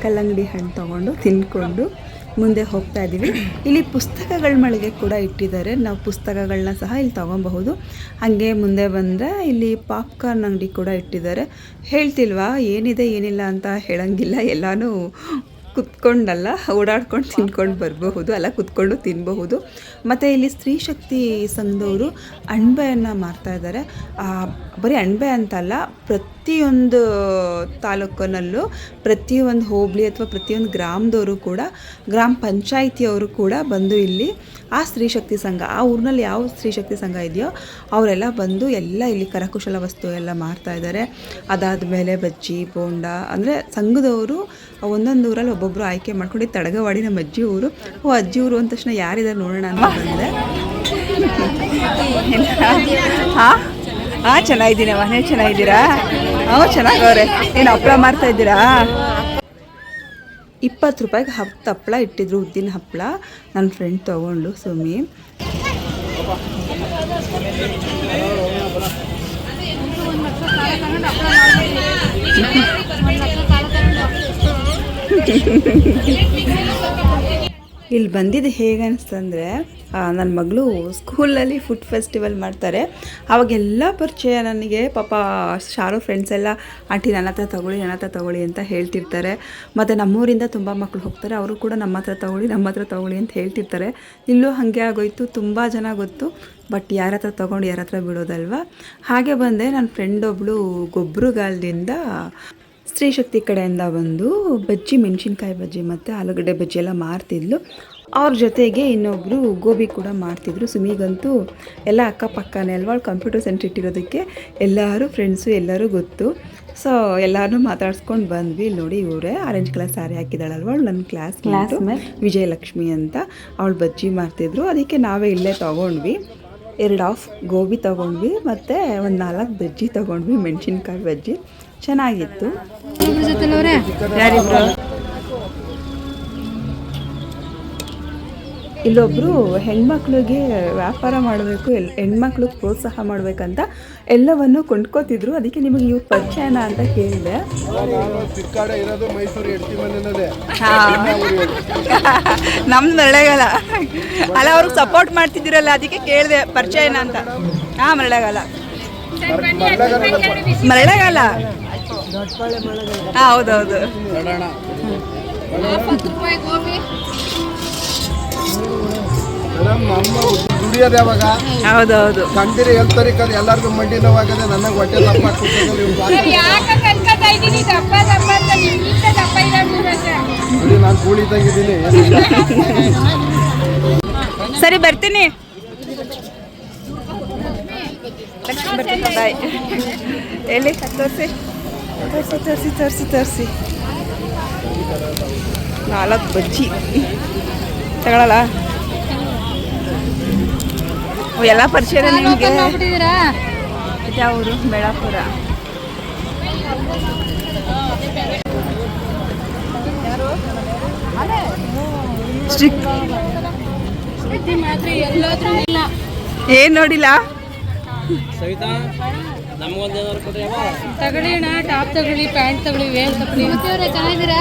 ಕಲ್ಲಂಗಡಿ ಹಣ್ಣು ತೊಗೊಂಡು ತಿಂದ್ಕೊಂಡು ಮುಂದೆ ಹೋಗ್ತಾ ಇದ್ದೀವಿ ಇಲ್ಲಿ ಪುಸ್ತಕಗಳ ಮಳಿಗೆ ಕೂಡ ಇಟ್ಟಿದ್ದಾರೆ. ನಾವು ಪುಸ್ತಕಗಳನ್ನ ಸಹ ಇಲ್ಲಿ ತೊಗೊಬಹುದು. ಹಾಗೆ ಮುಂದೆ ಬಂದರೆ ಇಲ್ಲಿ ಪಾಪ್ಕಾರ್ನ್ ಅಂಗಡಿ ಕೂಡ ಇಟ್ಟಿದ್ದಾರೆ. ಹೇಳ್ತಿಲ್ವಾ ಏನಿದೆ ಏನಿಲ್ಲ ಅಂತ ಹೇಳಂಗಿಲ್ಲ. ಎಲ್ಲನೂ ಕುತ್ಕೊಂಡಲ್ಲ ಓಡಾಡ್ಕೊಂಡು ತಿನ್ಕೊಂಡು ಬರಬಹುದು ಅಲ್ಲ ಕುತ್ಕೊಂಡು ತಿನ್ನಬಹುದು ಮತ್ತು ಇಲ್ಲಿ ಸ್ತ್ರೀ ಶಕ್ತಿ ಸಂಘದವರು ಅಣ್ಬೆಯನ್ನು ಮಾರ್ತಾ ಇದ್ದಾರೆ. ಬರೀ ಅಣ್ಬೆ ಅಂತಲ್ಲ ಪ್ರತಿಯೊಂದು ತಾಲೂಕಿನಲ್ಲೂ ಪ್ರತಿಯೊಂದು ಹೋಬಳಿ ಅಥವಾ ಪ್ರತಿಯೊಂದು ಗ್ರಾಮದವರು ಕೂಡ ಗ್ರಾಮ ಪಂಚಾಯಿತಿಯವರು ಕೂಡ ಬಂದು ಇಲ್ಲಿ ಆ ಸ್ತ್ರೀ ಶಕ್ತಿ ಸಂಘ, ಆ ಊರಿನಲ್ಲಿ ಯಾವ ಸ್ತ್ರೀ ಶಕ್ತಿ ಸಂಘ ಇದೆಯೋ ಅವರೆಲ್ಲ ಬಂದು ಎಲ್ಲ ಇಲ್ಲಿ ಕರಕುಶಲ ವಸ್ತು ಎಲ್ಲ ಮಾರ್ತಾ ಇದ್ದಾರೆ. ಅದಾದ ಮೇಲೆ ಬಜ್ಜಿ, ಬೋಂಡ, ಅಂದರೆ ಸಂಘದವರು ಒಂದೊಂದು ಊರಲ್ಲಿ ಒಬ್ಬೊಬ್ಬರು ಆಯ್ಕೆ ಮಾಡ್ಕೊಂಡು ತಡಗವಾಡಿ ನಮ್ಮ ಅಜ್ಜಿ ಊರು, ಓ ಅಜ್ಜಿ ಊರು ಅಂದ ತಕ್ಷಣ ಯಾರಿದ್ದಾರೆ ನೋಡೋಣ ಅಂತ ಬಂದೆ. ಹಾಂ? ಹಾಂ ಮನೆ ಚೆನ್ನಾಗಿದ್ದೀರಾ? ಹ್ಞೂ ಚೆನ್ನಾಗವ್ರೆ ಏನು ಹಪ್ಪಳ ಮಾಡ್ತಾ ಇದ್ದೀರಾ? ಇಪ್ಪತ್ತು ರೂಪಾಯಿಗೆ ಹತ್ತು ಹಪ್ಪಳ ಇಟ್ಟಿದ್ರು ಉದ್ದಿನ ಹಪ್ಪಳ. ನನ್ನ ಫ್ರೆಂಡ್ ತೊಗೊಂಡು ಸುಮಿ. ಇಲ್ಲಿ ಬಂದಿದ್ದು ಹೇಗೆ ಅನಿಸ್ತಂದರೆ ನನ್ನ ಮಗಳು ಸ್ಕೂಲಲ್ಲಿ ಫುಡ್ ಫೆಸ್ಟಿವಲ್ ಮಾಡ್ತಾರೆ. ಅವಾಗೆಲ್ಲ ಪರಿಚಯ ನನಗೆ, ಪಾಪ ಶಾರು ಫ್ರೆಂಡ್ಸ್ ಎಲ್ಲ, ಆಂಟಿ ನನ್ನ ಹತ್ರ ತಗೊಳ್ಳಿ, ನನ್ನ ಹತ್ರ ತಗೊಳ್ಳಿ ಅಂತ ಹೇಳ್ತಿರ್ತಾರೆ. ಮತ್ತು ನಮ್ಮೂರಿಂದ ತುಂಬ ಮಕ್ಕಳು ಹೋಗ್ತಾರೆ. ಅವರು ಕೂಡ ನಮ್ಮ ಹತ್ರ ತಗೊಳ್ಳಿ, ನಮ್ಮ ಹತ್ರ ತಗೊಳ್ಳಿ ಅಂತ ಹೇಳ್ತಿರ್ತಾರೆ. ಇಲ್ಲೂ ಹಾಗೆ ಆಗೋಯ್ತು, ತುಂಬ ಜನ ಗೊತ್ತು. ಬಟ್ ಯಾರ ಹತ್ರ ತೊಗೊಂಡು ಯಾರ ಹತ್ರ ಬಿಡೋದಲ್ವ? ಹಾಗೆ ಬಂದೆ. ನನ್ನ ಫ್ರೆಂಡ್ ಒಬ್ಬಳು ಗೊಬ್ಬರಗಾಲದಿಂದ ಸ್ತ್ರೀ ಶಕ್ತಿ ಕಡೆಯಿಂದ ಬಂದು ಬಜ್ಜಿ ಮೆಣಸಿನ್ಕಾಯಿ ಬಜ್ಜಿ ಮತ್ತು ಆಲೂಗಡ್ಡೆ ಬಜ್ಜಿ ಎಲ್ಲ ಮಾರ್ತಿದ್ಲು. ಅವ್ರ ಜೊತೆಗೆ ಇನ್ನೊಬ್ಬರು ಗೋಬಿ ಕೂಡ ಮಾಡ್ತಿದ್ರು ಸುಮಿಗಂತೂ ಎಲ್ಲ ಅಕ್ಕಪಕ್ಕನೇ ಅಲ್ವಾ? ಕಂಪ್ಯೂಟರ್ ಸೆಂಟ್ರ್ ಇಟ್ಟಿರೋದಕ್ಕೆ ಎಲ್ಲರೂ ಫ್ರೆಂಡ್ಸು ಎಲ್ಲರೂ ಗೊತ್ತು. ಸೊ ಎಲ್ಲರೂ ಮಾತಾಡ್ಸ್ಕೊಂಡು ಬಂದ್ವಿ. ನೋಡಿ ಇವರೇ ಆರೆಂಜ್ ಕಲರ್ ಸ್ಯಾರಿ ಹಾಕಿದಾಳಲ್ವ ಅಲ್ವಾ ನನ್ನ ಕ್ಲಾಸ್ ಕ್ಲಾಸ್ ವಿಜಯಲಕ್ಷ್ಮಿ ಅಂತ ಅವಳು ಬಜ್ಜಿ ಮಾಡ್ತಿದ್ರು ಅದಕ್ಕೆ ನಾವೇ ಇಲ್ಲೇ ತೊಗೊಂಡ್ವಿ. ಎರಡು ಆಫ್ ಗೋಬಿ ತೊಗೊಂಡ್ವಿ ಮತ್ತು ಒಂದು ನಾಲ್ಕು ಬಜ್ಜಿ ತೊಗೊಂಡ್ವಿ ಮೆಣಸಿನ್ಕಾಯಿ ಬಜ್ಜಿ. ಚೆನ್ನಾಗಿತ್ತು. ಇಲ್ಲೊಬ್ಬರು ಹೆಣ್ಮಕ್ಳಿಗೆ ವ್ಯಾಪಾರ ಮಾಡಬೇಕು ಎಲ್ ಹೆಣ್ಮಕ್ಳಿಗೆ ಪ್ರೋತ್ಸಾಹ ಮಾಡ್ಬೇಕಂತ ಎಲ್ಲವನ್ನು ಕೊಂಡ್ಕೋತಿದ್ರು. ಅದಕ್ಕೆ ನಿಮಗೆ ಇವ್ರು ಪರಿಚಯನ ಅಂತ ಕೇಳಿದೆ. ನಮ್ದು ಮರಳೆಗಾಲ ಅಲ್ಲ ಅವ್ರಿಗೆ ಸಪೋರ್ಟ್ ಮಾಡ್ತಿದ್ದೀರಲ್ಲ ಅದಕ್ಕೆ ಕೇಳಿದೆ ಪರಿಚಯನ ಅಂತ. ಹಾಂ ಮರಳೆಗಾಲ ಮರಳೆಗಾಲ ಹಾಂ ಹೌದೌದು. ದುಡಿಯೋದು ಯಾವಾಗ? ಹೌದೌದು. ಕಂದಿರಿ ಹೇಳ್ತಾರೆ ಕಲ್ ಎಲ್ಲರಿಗೂ ಮಂಡಿ ನೋವಾಗದೆ ನನಗೆ ಹೊಟ್ಟೆ ದಪ್ಪ ನೋಡಿ ನಾನು ಕೂಲಿ ತಂಗಿದ್ದೀನಿ ಸರಿ ಬರ್ತೀನಿ. ಬಾಯ್. ಎಲ್ಲಿ? ತೋರಿಸಿ. ತೋರಿಸಿ ತರಿಸಿ ತರಿಸಿ ತೋರಿಸಿ. ನಾಲ್ಕು ಬಜ್ಜಿ. ತಗೊಳಲ್ಲ? ಎಲ್ಲ ಪರಿಚಯ ನಿಮಗೆ? ನೋಡ್ಬಿಟ್ಟಿದ್ದೀರಾ ಯಾವರು ಬೆಳಾಪುರ ಸ್ಟಿಕ್ ಮಾತ್ರ ನೋಡಿಲ್ಲ ಇಲ್ಲ. ಏನ್ ನೋಡಿಲ್ಲ? ತಗೊಳ್ಳಿ ಅಣ್ಣ ಟಾಪ್ ತಗೊಳ್ಳಿ ಪ್ಯಾಂಟ್ ತಗೊಳ್ಳಿ ವೇಲ್ ತಗೊಳ್ಳಿ. ಇವತ್ತವ್ರೆ ಚೆನ್ನಾಗಿದ್ದೀರಾ?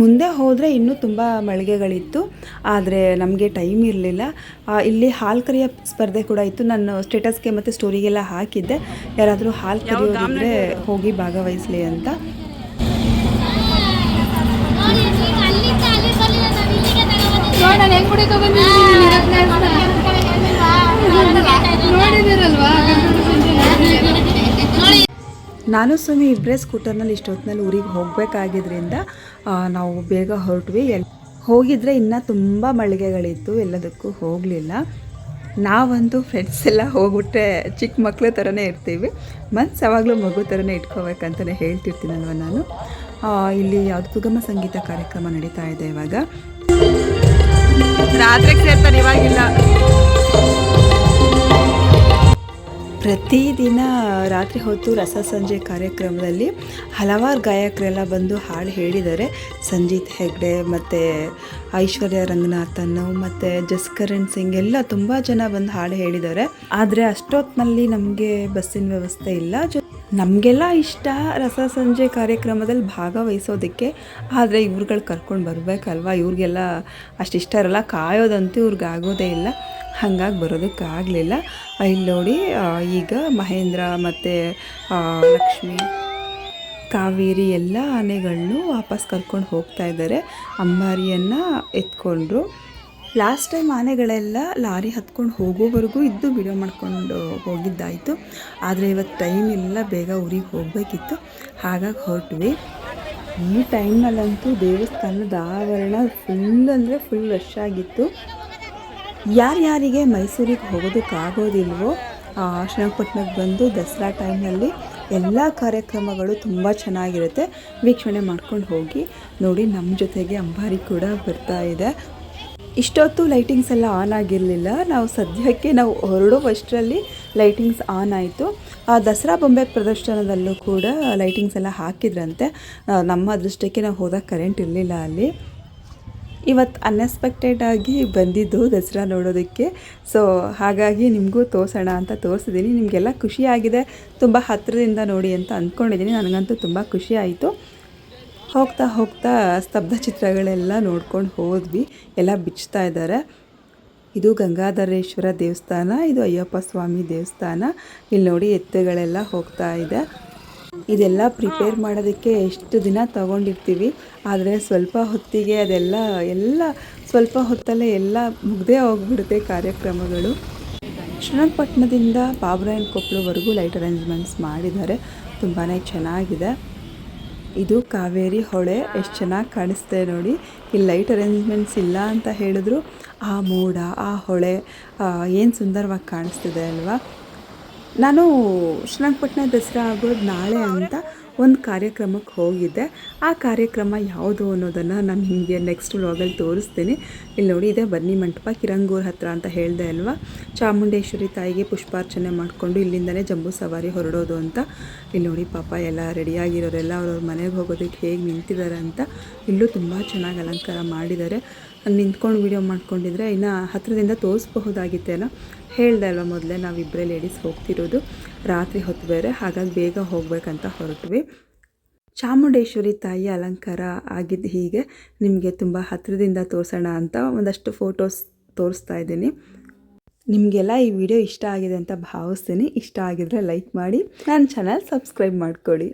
ಮುಂದೆ ಹೋದರೆ ಇನ್ನೂ ತುಂಬ ಮಳಿಗೆಗಳಿತ್ತು ಆದರೆ ನಮಗೆ ಟೈಮ್ ಇರಲಿಲ್ಲ. ಇಲ್ಲಿ ಹಾಲು ಕರಿಯೋ ಸ್ಪರ್ಧೆ ಕೂಡ ಇತ್ತು. ನಾನು ಸ್ಟೇಟಸ್ಗೆ ಮತ್ತು ಸ್ಟೋರಿಗೆಲ್ಲ ಹಾಕಿದ್ದೆ. ಯಾರಾದರೂ ಹಾಲು ಕರಿಯೋರಿದ್ರೆ ಹೋಗಿ ಭಾಗವಹಿಸಲಿ ಅಂತ. ನಾನು ಹೆಂಗ್ ಕುಡಿಕೊ ನೋಡಿದಿರಲ್ವಾ? ನಾನು ಸುಮ್ಮನೆ ಇಬ್ಬರೇ ಸ್ಕೂಟರ್ನಲ್ಲಿ ಇಷ್ಟೊತ್ತಿನಲ್ಲಿ ಊರಿಗೆ ಹೋಗಬೇಕಾಗಿದ್ದರಿಂದ ನಾವು ಬೇಗ ಹೊರಟ್ವಿ. ಎಲ್ ಹೋಗಿದ್ರೆ ಇನ್ನೂ ತುಂಬ ಮಳಿಗೆಗಳಿತ್ತು ಎಲ್ಲದಕ್ಕೂ ಹೋಗಲಿಲ್ಲ. ನಾವಂತೂ ಫ್ರೆಂಡ್ಸ್ ಎಲ್ಲ ಹೋಗ್ಬಿಟ್ರೆ ಚಿಕ್ಕ ಮಕ್ಕಳ ಥರನೇ ಇರ್ತೀವಿ. ಮನ್ಸು ಯಾವಾಗಲೂ ಮಗು ಥರನೇ ಇಟ್ಕೋಬೇಕಂತಲೇ ಹೇಳ್ತಿರ್ತೀನಲ್ವ ನಾನು? ಇಲ್ಲಿ ಯಾವುದು ಸುಗಮ ಸಂಗೀತ ಕಾರ್ಯಕ್ರಮ ನಡೀತಾ ಇದೆ ಇವಾಗ. ರಾತ್ರಿಗೆ ಸೇರ್ತಾನೆ ಇವಾಗಿಲ್ಲ. ಪ್ರತಿದಿನ ರಾತ್ರಿ ಹೊತ್ತು ರಸ ಸಂಜೆ ಕಾರ್ಯಕ್ರಮದಲ್ಲಿ ಹಲವಾರು ಗಾಯಕರೆಲ್ಲ ಬಂದು ಹಾಡು ಹೇಳಿದ್ದಾರೆ. ಸಂಜೀತ್ ಹೆಗ್ಡೆ ಮತ್ತು ಐಶ್ವರ್ಯ ರಂಗನಾಥನ್ ಮತ್ತು ಜಸ್ಕರಣ್ ಸಿಂಗ್ ಎಲ್ಲ ತುಂಬ ಜನ ಬಂದು ಹಾಡು ಹೇಳಿದ್ದಾರೆ. ಆದರೆ ಅಷ್ಟೊತ್ತಿನಲ್ಲಿ ನಮಗೆ ಬಸ್ಸಿನ ವ್ಯವಸ್ಥೆ ಇಲ್ಲ. ಜೊ ನಮಗೆಲ್ಲ ಇಷ್ಟ ರಸ ಸಂಜೆ ಕಾರ್ಯಕ್ರಮದಲ್ಲಿ ಭಾಗವಹಿಸೋದಕ್ಕೆ. ಆದರೆ ಇವ್ರುಗಳು ಕರ್ಕೊಂಡು ಬರಬೇಕಲ್ವ? ಇವ್ರಿಗೆಲ್ಲ ಅಷ್ಟು ಇಷ್ಟ ಇರಲ್ಲ ಕಾಯೋದಂತೂ ಇವ್ರಿಗೆ ಆಗೋದೇ ಇಲ್ಲ. ಹಾಗಾಗಿ ಬರೋದಕ್ಕಾಗಲಿಲ್ಲ. ಇಲ್ಲಿ ನೋಡಿ ಈಗ ಮಹೇಂದ್ರ ಮತ್ತು ಲಕ್ಷ್ಮಿ, ಕಾವೇರಿ ಎಲ್ಲ ಆನೆಗಳನ್ನು ವಾಪಸ್ ಕರ್ಕೊಂಡು ಹೋಗ್ತಾ ಇದ್ದಾರೆ ಅಂಬಾರಿಯನ್ನು ಎತ್ಕೊಂಡ್ರು. ಲಾಸ್ಟ್ ಟೈಮ್ ಆನೆಗಳೆಲ್ಲ ಲಾರಿ ಹತ್ಕೊಂಡು ಹೋಗೋವರೆಗೂ ಇದ್ದು ವಿಡಿಯೋ ಮಾಡ್ಕೊಂಡು ಹೋಗಿದ್ದಾಯಿತು. ಆದರೆ ಇವತ್ತು ಟೈಮ್ ಇಲ್ಲ, ಬೇಗ ಊರಿಗೆ ಹೋಗಬೇಕಿತ್ತು. ಹಾಗಾಗಿ ಹೊರಟ್ವಿ. ಈ ಟೈಮ್ನಲ್ಲಂತೂ ದೇವಸ್ಥಾನದ ಆವರಣ ಫುಲ್ ಅಂದರೆ ಫುಲ್ ರಶ್ ಆಗಿತ್ತು. ಯಾರ್ಯಾರಿಗೆ ಮೈಸೂರಿಗೆ ಹೋಗೋದಕ್ಕಾಗೋದಿಲ್ವೋ ಶ್ರೀರಂಗಪಟ್ಟಣಕ್ಕೆ ಬಂದು ದಸರಾ ಟೈಮ್ನಲ್ಲಿ ಎಲ್ಲ ಕಾರ್ಯಕ್ರಮಗಳು ತುಂಬ ಚೆನ್ನಾಗಿರುತ್ತೆ. ವೀಕ್ಷಣೆ ಮಾಡ್ಕೊಂಡು ಹೋಗಿ. ನೋಡಿ ನಮ್ಮ ಜೊತೆಗೆ ಅಂಬಾರಿ ಕೂಡ ಬರ್ತಾ ಇದೆ. ಇಷ್ಟೊತ್ತು ಲೈಟಿಂಗ್ಸ್ ಎಲ್ಲ ಆನ್ ಆಗಿರಲಿಲ್ಲ. ನಾವು ಸದ್ಯಕ್ಕೆ ನಾವು ಹೊರಡುವಷ್ಟರಲ್ಲಿ ಲೈಟಿಂಗ್ಸ್ ಆನ್ ಆಯಿತು. ಆ ದಸರಾ ಬೊಂಬೆ ಪ್ರದರ್ಶನದಲ್ಲೂ ಕೂಡ ಲೈಟಿಂಗ್ಸ್ ಎಲ್ಲ ಹಾಕಿದ್ರಂತೆ. ನಮ್ಮ ಅದೃಷ್ಟಕ್ಕೆ ನಾವು ಹೋದಾಗ ಕರೆಂಟ್ ಇರಲಿಲ್ಲ ಅಲ್ಲಿ. ಇವತ್ತು ಅನ್ಎಕ್ಸ್ಪೆಕ್ಟೆಡ್ ಆಗಿ ಬಂದಿದ್ದು ದಸರಾ ನೋಡೋದಕ್ಕೆ. ಸೊ, ಹಾಗಾಗಿ ನಿಮಗೂ ತೋರಿಸೋಣ ಅಂತ ತೋರಿಸಿದ್ದೀನಿ. ನಿಮಗೆಲ್ಲ ಖುಷಿಯಾಗಿದೆ. ತುಂಬ ಹತ್ತಿರದಿಂದ ನೋಡಿ ಅಂತ ಅಂದ್ಕೊಂಡಿದ್ದೀನಿ. ನನಗಂತೂ ತುಂಬ ಖುಷಿ ಆಯಿತು. ಹೋಗ್ತಾ ಹೋಗ್ತಾ ಸ್ತಬ್ಧ ಚಿತ್ರಗಳೆಲ್ಲ ನೋಡ್ಕೊಂಡು ಹೋದ್ವಿ. ಎಲ್ಲ ಬಿಚ್ತಾ ಇದ್ದಾರೆ ಇದು ಗಂಗಾಧರೇಶ್ವರ ದೇವಸ್ಥಾನ, ಇದು ಅಯ್ಯಪ್ಪ ಸ್ವಾಮಿ ದೇವಸ್ಥಾನ. ಇಲ್ಲಿ ನೋಡಿ ಎತ್ತುಗಳೆಲ್ಲ ಹೋಗ್ತಾ ಇದೆ. ಇದೆಲ್ಲ ಪ್ರಿಪೇರ್ ಮಾಡೋದಕ್ಕೆ ಎಷ್ಟು ದಿನ ತಗೊಂಡಿರ್ತೀವಿ. ಆದರೆ ಸ್ವಲ್ಪ ಹೊತ್ತಿಗೆ ಅದೆಲ್ಲ, ಎಲ್ಲ ಸ್ವಲ್ಪ ಹೊತ್ತಲ್ಲೇ ಎಲ್ಲ ಮುಗ್ದೇ ಹೋಗ್ಬಿಡುತ್ತೆ ಕಾರ್ಯಕ್ರಮಗಳು. ಶ್ರೀರಂಗಪಟ್ಟಣದಿಂದ ಬಾಬ್ರಾಯನ್ ಕೊಪ್ಪಳವರೆಗೂ ಲೈಟ್ ಅರೇಂಜ್ಮೆಂಟ್ಸ್ ಮಾಡಿದ್ದಾರೆ. ತುಂಬಾ ಚೆನ್ನಾಗಿದೆ. ಇದು ಕಾವೇರಿ ಹೊಳೆ, ಎಷ್ಟು ಚೆನ್ನಾಗಿ ಕಾಣಿಸ್ತೆ ನೋಡಿ. ಇಲ್ಲಿ ಲೈಟ್ ಅರೇಂಜ್ಮೆಂಟ್ಸ್ ಇಲ್ಲ ಅಂತ ಹೇಳಿದ್ರು. ಆ ಮೋಡ, ಆ ಹೊಳೆ ಏನು ಸುಂದರವಾಗಿ ಕಾಣಿಸ್ತಿದೆ ಅಲ್ವಾ? ನಾನು ಶ್ರೀರಂಗಪಟ್ಟಣ ದಸರಾ ಆಗೋದು ನಾಳೆ ಅಂತ ಒಂದು ಕಾರ್ಯಕ್ರಮಕ್ಕೆ ಹೋಗಿದ್ದೆ. ಆ ಕಾರ್ಯಕ್ರಮ ಯಾವುದು ಅನ್ನೋದನ್ನು ನಾನು ನಿಮಗೆ ನೆಕ್ಸ್ಟ್ ವ್ಲಾಗಲ್ಲಿ ತೋರಿಸ್ತೀನಿ. ಇಲ್ಲಿ ನೋಡಿ, ಇದೆ ಬನ್ನಿ ಮಂಟಪ, ಕಿರಂಗೂರ್ ಹತ್ರ ಅಂತ ಹೇಳಿದೆ ಅಲ್ವಾ? ಚಾಮುಂಡೇಶ್ವರಿ ತಾಯಿಗೆ ಪುಷ್ಪಾರ್ಚನೆ ಮಾಡಿಕೊಂಡು ಇಲ್ಲಿಂದನೇ ಜಂಬೂ ಸವಾರಿ ಹೊರಡೋದು ಅಂತ. ಇಲ್ಲಿ ನೋಡಿ, ಪಾಪ ಎಲ್ಲ ರೆಡಿಯಾಗಿರೋರೆಲ್ಲ ಅವ್ರವ್ರ ಮನೆಗೆ ಹೋಗೋದಕ್ಕೆ ಹೇಗೆ ನಿಂತಿದ್ದಾರೆ ಅಂತ. ಇಲ್ಲೂ ತುಂಬ ಚೆನ್ನಾಗಿ ಅಲಂಕಾರ ಮಾಡಿದ್ದಾರೆ ನಿಂತ್ಕೊಂಡು ವೀಡಿಯೋ ಮಾಡ್ಕೊಂಡಿದ್ರೆ ಇನ್ನು ಹತ್ತಿರದಿಂದ ತೋರಿಸ್ಬಹುದಾಗಿತ್ತೇನೋ. ಹೇಳ್ದೆ ಅಲ್ವಾ ಮೊದಲೇ ನಾವಿಬ್ಬರೇ ಲೇಡೀಸ್ ಹೋಗ್ತಿರೋದು. ರಾತ್ರಿ ಹೊತ್ತು ಬೇರೆ, ಹಾಗಾಗಿ ಬೇಗ ಹೋಗಬೇಕಂತ ಹೊರಟ್ವಿ. ಚಾಮುಂಡೇಶ್ವರಿ ತಾಯಿ ಅಲಂಕಾರ ಆಗಿದ್ದು ಹೀಗೆ ನಿಮಗೆ ತುಂಬ ಹತ್ತಿರದಿಂದ ತೋರಿಸೋಣ ಅಂತ ಒಂದಷ್ಟು ಫೋಟೋಸ್ ತೋರಿಸ್ತಾ ಇದ್ದೀನಿ. ನಿಮಗೆಲ್ಲ ಈ ವಿಡಿಯೋ ಇಷ್ಟ ಆಗಿದೆ ಅಂತ ಭಾವಿಸ್ತೀನಿ. ಇಷ್ಟ ಆಗಿದ್ರೆ ಲೈಕ್ ಮಾಡಿ. ನನ್ನ ಚಾನಲ್ ಸಬ್ಸ್ಕ್ರೈಬ್ ಮಾಡ್ಕೊಳ್ಳಿ